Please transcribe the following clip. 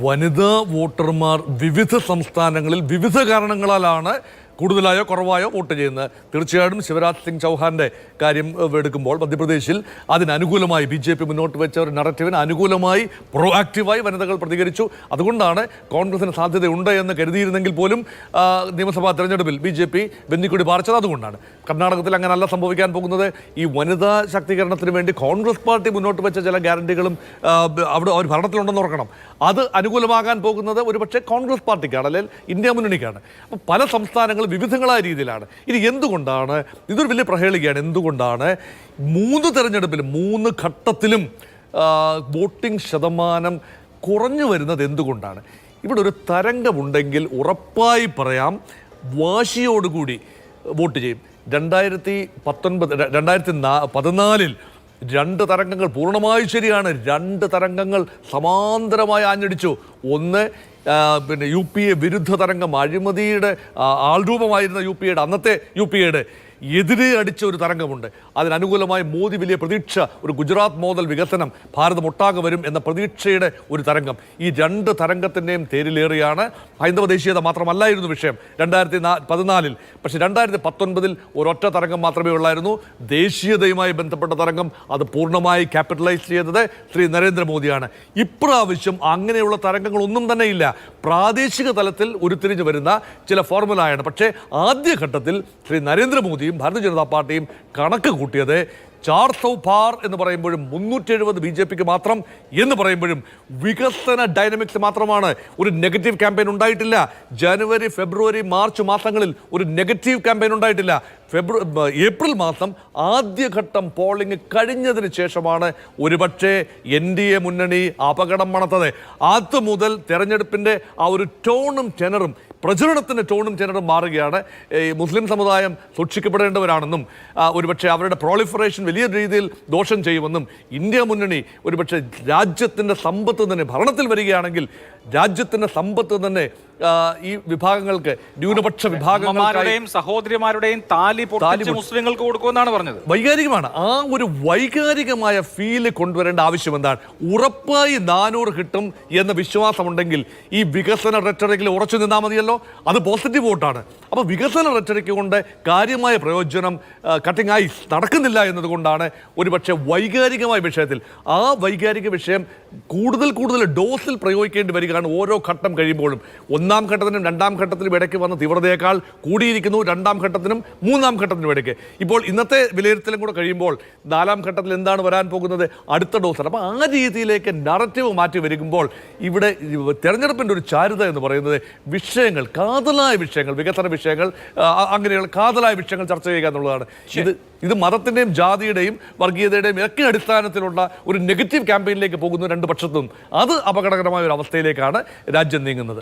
വനിതാ വോട്ടർമാർ വിവിധ സംസ്ഥാനങ്ങളിൽ വിവിധ കാരണങ്ങളാലാണ് കൂടുതലായോ കുറവായോ വോട്ട് ചെയ്യുന്നത്? തീർച്ചയായിട്ടും ശിവരാജ് സിംഗ് ചൗഹാന്റെ കാര്യം എടുക്കുമ്പോൾ മധ്യപ്രദേശിൽ അതിനനുകൂലമായി ബി ജെ പി മുന്നോട്ട് വെച്ച ഒരു നറേറ്റീവിന് അനുകൂലമായി പ്രോ ആക്റ്റീവായി വനിതകൾ പ്രതികരിച്ചു. അതുകൊണ്ടാണ് കോൺഗ്രസിന് സാധ്യതയുണ്ട് എന്ന് കരുതിയിരുന്നെങ്കിൽ പോലും നിയമസഭാ തെരഞ്ഞെടുപ്പിൽ ബി ജെ പി വെന്നിക്കൂടി പാർച്ചത് അതുകൊണ്ടാണ്. കർണാടകത്തിൽ അങ്ങനല്ല സംഭവിക്കാൻ പോകുന്നത്. ഈ വനിതാ ശാക്തീകരണത്തിന് വേണ്ടി കോൺഗ്രസ് പാർട്ടി മുന്നോട്ട് വെച്ച ചില ഗ്യാരണ്ടികളും അവിടെ അവർ ഭരണത്തിലുണ്ടെന്ന് ഓർക്കണം. അത് അനുകൂലമാകാൻ പോകുന്നത് ഒരുപക്ഷെ കോൺഗ്രസ് പാർട്ടിക്കാണ് അല്ലെങ്കിൽ ഇന്ത്യ മുന്നണിക്കാണ്. അപ്പോൾ പല സംസ്ഥാനങ്ങളും വിവിധങ്ങളായ രീതിയിലാണ്. ഇനി എന്തുകൊണ്ടാണ്? ഇതൊരു വലിയ പ്രഹേളികയാണ്. എന്തുകൊണ്ടാണ്? മൂന്ന് തെരഞ്ഞെടുപ്പിലും മൂന്ന് ഘട്ടത്തിലും വോട്ടിംഗ് ശതമാനം കുറഞ്ഞു വരുന്നത് എന്തുകൊണ്ടാണ്? ഇവിടെ ഒരു തരംഗമുണ്ടെങ്കിൽ ഉറപ്പായി പറയാം വാശിയോടുകൂടി വോട്ട് ചെയ്യും. രണ്ടായിരത്തി പത്തൊൻപത് രണ്ടായിരത്തി നാ പതിനാലിൽ രണ്ട് തരംഗങ്ങൾ പൂർണമായും ശരിയാണ്. രണ്ട് തരംഗങ്ങൾ സമാന്തരമായി ആഞ്ഞടിച്ചു. ഒന്ന് പിന്നെ യു പി എ വിരുദ്ധ തരംഗം അഴിമതിയുടെ ആൾ ആൾരൂപമായിരുന്ന യു പി എയുടെ അന്നത്തെ യു പി എയുടെ എതിരെ അടിച്ച ഒരു തരംഗമുണ്ട്. അതിനനുകൂലമായി മോദി വലിയ പ്രതീക്ഷ ഒരു ഗുജറാത്ത് മോഡൽ വികസനം ഭാരതം ഒട്ടാകെ വരും എന്ന പ്രതീക്ഷയുടെ ഒരു തരംഗം. ഈ രണ്ട് തരംഗത്തിന്റെയും തേരിലേറിയാണ് ഹൈന്ദവ ദേശീയത മാത്രമല്ലായിരുന്നു വിഷയം രണ്ടായിരത്തി പതിനാലിൽ. പക്ഷേ രണ്ടായിരത്തി പത്തൊൻപതിൽ ഒരൊറ്റ തരംഗം മാത്രമേ ഉള്ളായിരുന്നു. ദേശീയതയുമായി ബന്ധപ്പെട്ട തരംഗം അത് പൂർണമായി ക്യാപിറ്റലൈസ് ചെയ്തത് ശ്രീ നരേന്ദ്രമോദിയാണ്. ഇപ്രാവശ്യം അങ്ങനെയുള്ള തരംഗങ്ങളൊന്നും തന്നെ ഇല്ല പ്രാദേശിക തലത്തിൽ ഉരുത്തിരിഞ്ഞു വരുന്ന ചില ഫോർമുലയാണ്. പക്ഷേ ആദ്യഘട്ടത്തിൽ ശ്രീ നരേന്ദ്രമോദിയും ഭാരതീയ ജനതാ പാർട്ടിയും കണക്ക് കൂട്ടിയത് ചാർ സൗഭാർ എന്ന് പറയുമ്പോഴും മുന്നൂറ്റി എഴുപത് ബി ജെ പിക്ക് മാത്രം എന്ന് പറയുമ്പോഴും വികസന ഡൈനമിക്സ് മാത്രമാണ്. ഒരു നെഗറ്റീവ് ക്യാമ്പയിൻ ഉണ്ടായിട്ടില്ല. ജനുവരി ഫെബ്രുവരി മാർച്ച് മാസങ്ങളിൽ ഒരു നെഗറ്റീവ് ക്യാമ്പയിൻ ഉണ്ടായിട്ടില്ല. ഫെബ്രുവരി ഏപ്രിൽ മാസം ആദ്യഘട്ടം പോളിംഗ് കഴിഞ്ഞതിന് ശേഷമാണ് ഒരുപക്ഷെ എൻ ഡി എ മുന്നണി അപകടം മണത്തത്. അത് മുതൽ തെരഞ്ഞെടുപ്പിന്റെ ആ ഒരു ടോണും ടെനറും പ്രചരണത്തിന്റെ ടോണും ടെനറും മാറുകയാണ്. ഈ മുസ്ലിം സമുദായം സൂക്ഷിക്കപ്പെടേണ്ടവരാണെന്നും ഒരുപക്ഷെ അവരുടെ പ്രോളിഫറേഷൻ വലിയ രീതിയിൽ ദോഷം ചെയ്യുമെന്നും ഇന്ത്യ മുന്നണി ഒരുപക്ഷെ രാജ്യത്തിന്റെ സമ്പത്ത് തന്നെ ഭരണത്തിൽ വരികയാണെങ്കിൽ രാജ്യത്തിന്റെ സമ്പത്ത് തന്നെ ഈ വിഭാഗങ്ങൾക്ക് ന്യൂനപക്ഷ വിഭാഗങ്ങളുടെയും സഹോദരിമാരുടെയും താലി മുസ്ലിങ്ങൾക്ക് കൊടുക്കുമെന്നാണ് പറഞ്ഞത്. വൈകാരികമാണ്. ആ ഒരു വൈകാരികമായ ഫീൽ കൊണ്ടുവരേണ്ട ആവശ്യം എന്താണ്? ഉറപ്പായി നാനൂറ് കിട്ടും എന്ന വിശ്വാസമുണ്ടെങ്കിൽ ഈ വികസന റെറ്ററിക്കിൽ ഉറച്ചു നിന്നാൽ മതിയല്ലോ. അത് പോസിറ്റീവ് വോട്ടാണ് അപ്പോൾ വികസന റെറ്ററിക്ക് കൊണ്ട് കാര്യമായ പ്രയോജനം കട്ടിംഗ് ഐസ് നടക്കുന്നില്ല എന്നതുകൊണ്ടാണ് ഒരുപക്ഷെ വൈകാരികമായ വിഷയത്തിൽ. ആ വൈകാരിക വിഷയം കൂടുതൽ കൂടുതൽ ഡോസിൽ പ്രയോഗിക്കേണ്ടി വരികയാണ് ഓരോ ഘട്ടം കഴിയുമ്പോഴും ഒന്നാം ഘട്ടത്തിനും രണ്ടാം ഘട്ടത്തിനും ഇടയ്ക്ക് വന്ന തീവ്രതയേക്കാൾ കൂടിയിരിക്കുന്നു രണ്ടാം ഘട്ടത്തിനും മൂന്നാം ഘട്ടത്തിനും ഇടയ്ക്ക്. ഇപ്പോൾ ഇന്നത്തെ വിലയിരുത്തലും കൂടെ കഴിയുമ്പോൾ നാലാം ഘട്ടത്തിൽ എന്താണ് വരാൻ പോകുന്നത്? അടുത്ത ഡോസാണ്. അപ്പോൾ ആ രീതിയിലേക്ക് നററ്റീവ് മാറ്റി വരുമ്പോൾ ഇവിടെ തെരഞ്ഞെടുപ്പിന്റെ ഒരു ചാരുത എന്ന് പറയുന്നത് വിഷയങ്ങൾ കാതലായ വിഷയങ്ങൾ വികസന വിഷയങ്ങൾ അങ്ങനെയുള്ള കാതലായ വിഷയങ്ങൾ ചർച്ച ചെയ്യുക എന്നുള്ളതാണ്. ഇത് ഇത് മതത്തിന്റെയും ജാതിയുടെയും വർഗീയതയുടെയും ഒക്കെ അടിസ്ഥാനത്തിലുള്ള ഒരു നെഗറ്റീവ് ക്യാമ്പയിനിലേക്ക് പോകുന്ന രണ്ട് പക്ഷത്തും അത് അപകടകരമായ ഒരു അവസ്ഥയിലേക്കാണ് രാജ്യം നീങ്ങുന്നത്.